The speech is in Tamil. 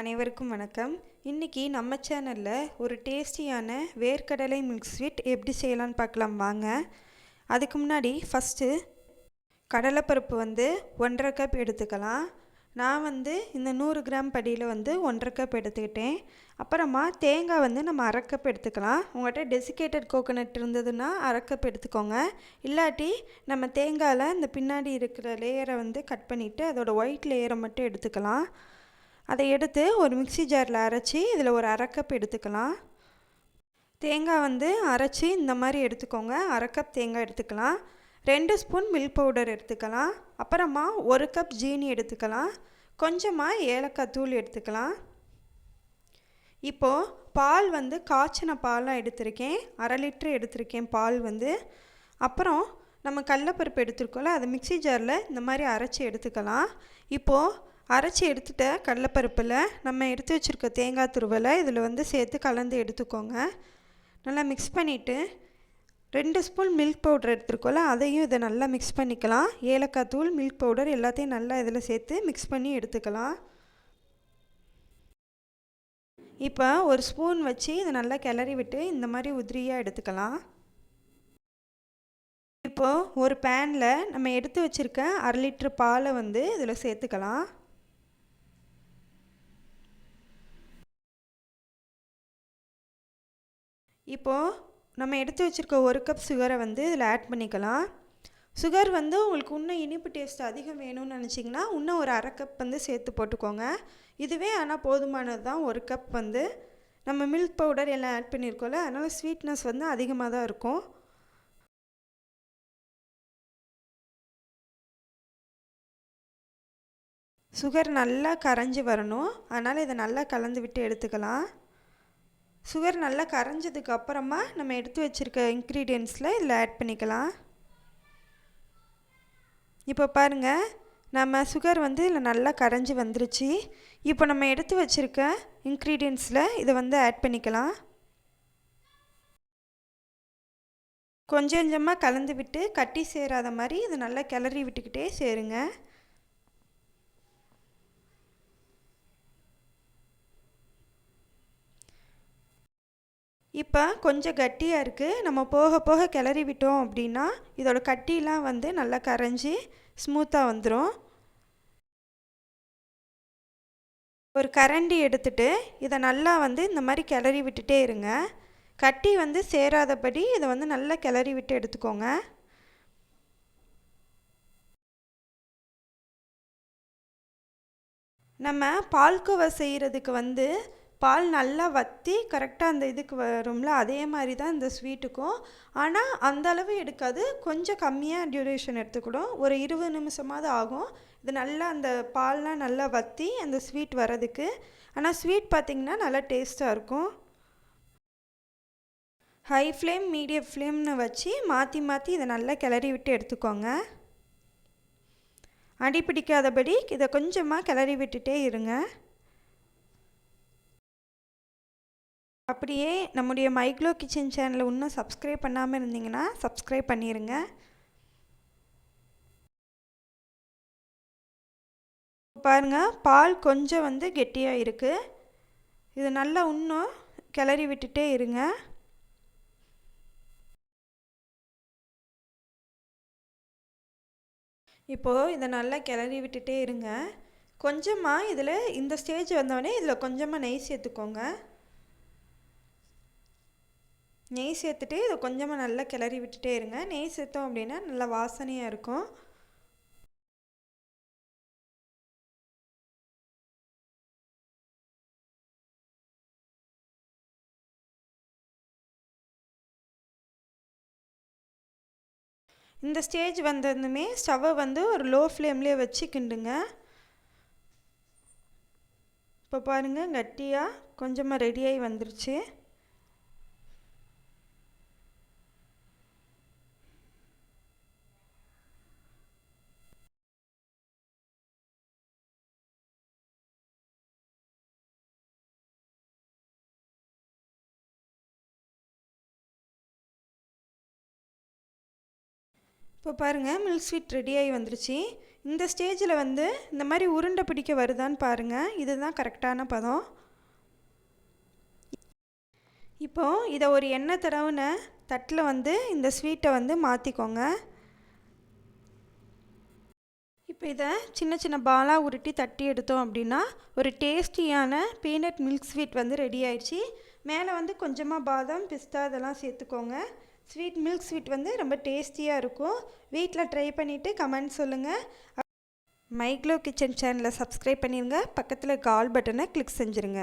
அனைவருக்கும் வணக்கம். இன்றைக்கி நம்ம சேனலில் ஒரு டேஸ்டியான வேர்க்கடலை மில்க் ஸ்வீட் எப்படி செய்யலான்னு பார்க்கலாம் வாங்க. அதுக்கு முன்னாடி ஃபஸ்ட்டு கடலைப்பருப்பு வந்து ஒன்றரை கப் எடுத்துக்கலாம். நான் வந்து இந்த நூறு கிராம் படியில் வந்து ஒன்றரை கப் எடுத்துக்கிட்டேன். அப்புறமா தேங்காய் வந்து நம்ம அரை கப் எடுத்துக்கலாம். உங்கள்கிட்ட டெசிகேட்டட் கோகோனட் இருந்ததுன்னா அரை கப் எடுத்துக்கோங்க. இல்லாட்டி நம்ம தேங்காயில் இந்த பின்னாடி இருக்கிற லேயரை வந்து கட் பண்ணிவிட்டு அதோடய ஒயிட் லேயரை மட்டும் எடுத்துக்கலாம். அதை எடுத்து ஒரு மிக்சி ஜாரில் அரைச்சி இதில் ஒரு அரை கப் எடுத்துக்கலாம். தேங்காய் வந்து அரைச்சி இந்த மாதிரி எடுத்துக்கோங்க. அரை கப் தேங்காய் எடுத்துக்கலாம். ரெண்டு ஸ்பூன் மில்க் பவுடர் எடுத்துக்கலாம். அப்புறமா ஒரு கப் ஜீனி எடுத்துக்கலாம். கொஞ்சமாக ஏலக்காய் தூள் எடுத்துக்கலாம். இப்போது பால் வந்து காய்ச்சின பாலாக எடுத்திருக்கேன். அரை லிட்ரு எடுத்திருக்கேன் பால் வந்து. அப்புறம் நம்ம கடலப்பருப்பு எடுத்துருக்கோம்ல அதை மிக்சி ஜாரில் இந்த மாதிரி அரைச்சி எடுத்துக்கலாம். இப்போது அரைச்சி எடுத்துட்ட கடலப்பருப்பில் நம்ம எடுத்து வச்சுருக்க தேங்காய் துருவலை இதில் வந்து சேர்த்து கலந்து எடுத்துக்கோங்க. நல்லா மிக்ஸ் பண்ணிவிட்டு ரெண்டு ஸ்பூன் மில்க் பவுடர் எடுத்துருக்கோம்ல அதையும் இதை நல்லா மிக்ஸ் பண்ணிக்கலாம். ஏலக்காய் தூள் மில்க் பவுடர் எல்லாத்தையும் நல்லா இதில் சேர்த்து மிக்ஸ் பண்ணி எடுத்துக்கலாம். இப்போ ஒரு ஸ்பூன் வச்சு இதை நல்லா கிளறி விட்டு இந்த மாதிரி உதிரியாக எடுத்துக்கலாம். இப்போது ஒரு பேனில் நம்ம எடுத்து வச்சுருக்க அரை லிட்ரு பாலை வந்து இதில் சேர்த்துக்கலாம். இப்போது நம்ம எடுத்து வச்சுருக்க ஒரு கப் சுகரை வந்து இதில் ஆட் பண்ணிக்கலாம். சுகர் வந்து உங்களுக்கு இன்னும் இனிப்பு டேஸ்ட் அதிகம் வேணும்னு நினச்சிங்கன்னா இன்னும் ஒரு அரை கப் வந்து சேர்த்து போட்டுக்கோங்க. இதுவே ஆனால் போதுமானது தான் ஒரு கப் வந்து நம்ம மில்க் பவுடர் எல்லாம் ஆட் பண்ணியிருக்கோம்ல அதனால் ஸ்வீட்னஸ் வந்து அதிகமாக தான் இருக்கும். சுகர் நல்லா கரைஞ்சி வரணும். அதனால் இதை நல்லா கலந்து விட்டு எடுத்துக்கலாம். சுகர் நல்லா கரைஞ்சதுக்கு அப்புறமா நம்ம எடுத்து வச்சுருக்க இன்க்ரீடியன்ஸில் இதில் ஆட் பண்ணிக்கலாம். இப்போ பாருங்கள் நம்ம சுகர் வந்து இதில் நல்லா கரைஞ்சி வந்துருச்சு. இப்போ நம்ம எடுத்து வச்சுருக்க இன்க்ரீடியன்ஸில் இதை வந்து ஆட் பண்ணிக்கலாம். கொஞ்சம் கொஞ்சமாக கலந்து விட்டு கட்டி சேராத மாதிரி இதை நல்லா கிளறி விட்டுக்கிட்டே சேருங்க. இப்போ கொஞ்சம் கட்டியாக இருக்குது நம்ம போக போக கிளறி விட்டோம் அப்படின்னா இதோட கட்டிலாம் வந்து நல்லா கரைஞ்சி ஸ்மூத்தாக வந்துடும் ஒரு கரண்டி எடுத்துட்டு இதை நல்லா வந்து இந்த மாதிரி கிளறி விட்டுட்டே இருங்க. கட்டி வந்து சேராதபடி இதை வந்து நல்லா கிளறி விட்டு எடுத்துக்கோங்க. நம்ம பால்கோவா செய்கிறதுக்கு வந்து பால் நல்லா வற்றி கரெக்டாக அந்த இதுக்கு வரும்ல அதே மாதிரி தான் இந்த ஸ்வீட்டுக்கும் ஆனால் அந்த அளவு எடுக்காது. கொஞ்சம் கம்மியாக டியூரேஷன் எடுத்துக்கிடும். ஒரு இருபது நிமிஷமாவது ஆகும். இது நல்லா அந்த பால்லாம் நல்லா வற்றி அந்த ஸ்வீட் வரதுக்கு ஆனால் ஸ்வீட் பார்த்திங்கன்னா நல்லா டேஸ்ட்டாக இருக்கும். ஹை ஃப்ளேம் மீடியம் ஃப்ளேம்னு வச்சு மாற்றி மாற்றி இதை நல்லா கிளறி விட்டு எடுத்துக்கோங்க. அடி பிடிக்காதபடி இதை கொஞ்சமாக கிளறி விட்டுட்டே இருங்க. அப்படியே நம்முடைய மைக்ளோ கிச்சன் சேனலை இன்னும் சப்ஸ்கிரைப் பண்ணாமல் இருந்தீங்கன்னா சப்ஸ்கிரைப் பண்ணிடுங்க பாருங்கள் பால் கொஞ்சம் வந்து கெட்டியாக இருக்குது இது நல்லா இன்னும் கிளறி விட்டுட்டே இருங்க. இப்போது இதை நல்லா கிளறி விட்டுட்டே இருங்க. கொஞ்சமாக இதில் இந்த ஸ்டேஜ் வந்தோடனே இதில் கொஞ்சமாக நெய் சேர்த்துக்கோங்க. நெய் சேர்த்துட்டு இதை கொஞ்சமாக நல்லா கிளறி விட்டுட்டே இருங்க. நெய் சேர்த்தோம் அப்படின்னா நல்லா வாசனையாக இருக்கும். இந்த ஸ்டேஜ் வந்ததுமே ஸ்டவ்வை வந்து ஒரு லோ ஃப்ளேம்லேயே வச்சு கிண்டுங்க. இப்போ பாருங்கள் கட்டியாக கொஞ்சமாக ரெடியாகி வந்துருச்சு. இப்போ பாருங்கள் மில்க் ஸ்வீட் ரெடியாகி வந்துருச்சு. இந்த ஸ்டேஜில் வந்து இந்த மாதிரி உருண்டை பிடிக்க வருதான்னு பாருங்கள் இதுதான் கரெக்டான பதம். இப்போது இதை ஒரு எண்ணெய் தடவுன தட்டில் வந்து இந்த ஸ்வீட்டை வந்து மாற்றிக்கோங்க இப்போ இதை சின்ன சின்ன பாலாக உருட்டி தட்டி எடுத்தோம் அப்படின்னா ஒரு டேஸ்டியான பீனட் மில்க் ஸ்வீட் வந்து ரெடி ஆயிடுச்சு. மேலே வந்து கொஞ்சமாக பாதாம் பிஸ்தா இதெல்லாம் சேர்த்துக்கோங்க. ஸ்வீட் மில்க் ஸ்வீட் வந்து ரொம்ப டேஸ்டியாக இருக்கும். வீட்டில் ட்ரை பண்ணிவிட்டு கமெண்ட் சொல்லுங்கள் மைக்ளோ கிச்சன் சேனலை சப்ஸ்கிரைப் பண்ணிடுங்க பக்கத்தில் கால் பட்டனை கிளிக் செஞ்சுருங்க.